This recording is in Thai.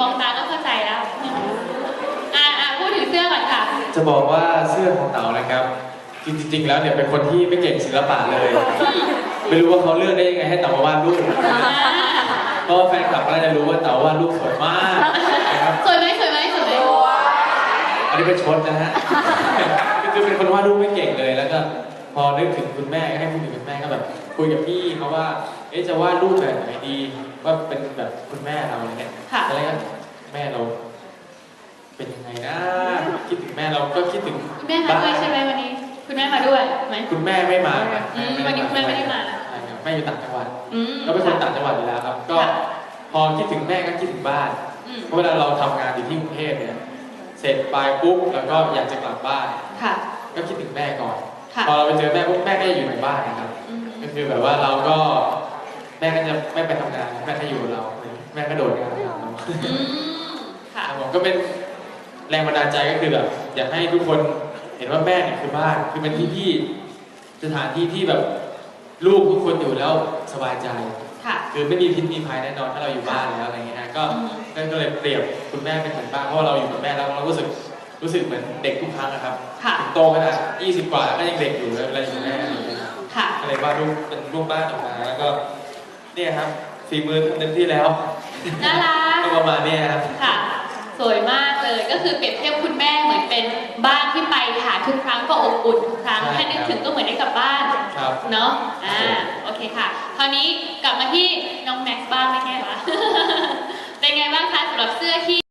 มองตาก็เข้าใจแล้ว อ่าอ่าพูดถึงเสื้อก่อนค่ะ จะบอกว่าเสื้อของเต๋านะครับ จริงๆ แล้วเนี่ยเป็นคนที่ไม่เก่งศิลปะเลย ไม่รู้ว่าเขาเลือกได้ยังไงให้เต๋ามาวาดรูปเพราะว่าแฟนคลับก็น่าจะรู้ว่าเต๋าวาดรูปสวยมากนะครับสวยไหมสวยไหมสวยไหมอันนี้เป็นชดนะฮะคือเป็นคนวาดรูปไม่เก่งเลยแล้วก็พอนึกถึงคุณแม่ก็ให้พูดถึงคุณแม่ก็แบบคุยกับพี่เขาว่า เอ๊ะจะวาดรูปแบบไหนดีว่าเป็นแบบคุณแม่เรา อะไรเงี้ยค่ะอะไรก็แม่เรา เป็นยังไงนะ คิดถึงแม่เราก็คิดถึงคุณแม่มาด้วยใช่ไหมวันนี้ คุณแม่มาด้วยไหมคุณแม่ไม่มาครับอืมวันนี้คุณแม่ไม่ได้มาใช่ครับแม่อยู่ต่างจังหวัดอืมเราเป็นคนต่างจังหวัดอยู่แล้วครับ ก็ค่ะพอคิดถึงแม่ก็คิดถึงบ้านอืมเพราะเวลาเราทำงานอยู่ที่กรุงเทพเนี่ยเสร็จไปปุ๊บแล้วก็อยากจะกลับบ้านค่ะก็คิดถึงแม่ก่อนค่ะพอเราไปเจอแม่ปุ๊บแม่ก็จะอยู่ในบ้านนะครับอืมก็คือแบบว่าเราก็แม่ก็จะไม่ไปทำงานแม่ก็อยู่กับเรา แม่ก็โดดงานเรา อืมค่ะ ครับผมก็เป็นแรงบันดาลใจก็คือแบบอยากให้ทุกคนเห็นว่าแม่เนี่ยคือบ้านคือเป็นที่ที่สถานที่ที่แบบลูกทุกคนอยู่แล้วสบายใจ ค่ะ คือไม่มีพิษมีภัยแน่นอนถ้าเราอยู่บ้านแล้วอะไรเงี้ยฮะก็อืมก็ก็เลยเปรียบคุณแม่เป็นเหมือนบ้านเพราะว่าเราอยู่กับแม่แล้วเรารู้สึกรู้สึกเหมือนเด็กทุกครั้งนะครับค่ะ ถึงโตขนาด20 กว่าก็ยังเด็กอยู่เลยเวลาอยู่กับแม่อะไรอย่างเงี้ย ค่ะก็เลยวาดรูปเป็นรูปบ้านออกมาแล้วก็เนี่ยครับฝีมือทำเต็มที่แล้ว น่ารักก็ ประมาณเนี้ยครับ ค่ะ สวยมากเลยก็คือเปรียบเทียบคุณแม่เหมือนเป็นบ้านที่ไปหาทุกครั้งก็อบอุ่นทุกครั้งใช่แค่นึกถึงก็เหมือนได้กลับบ้านครับเนาะอ่าโอเคค่ะคราวนี้กลับมาที่น้องแม็กซ์บ้างไม่ใช่เหร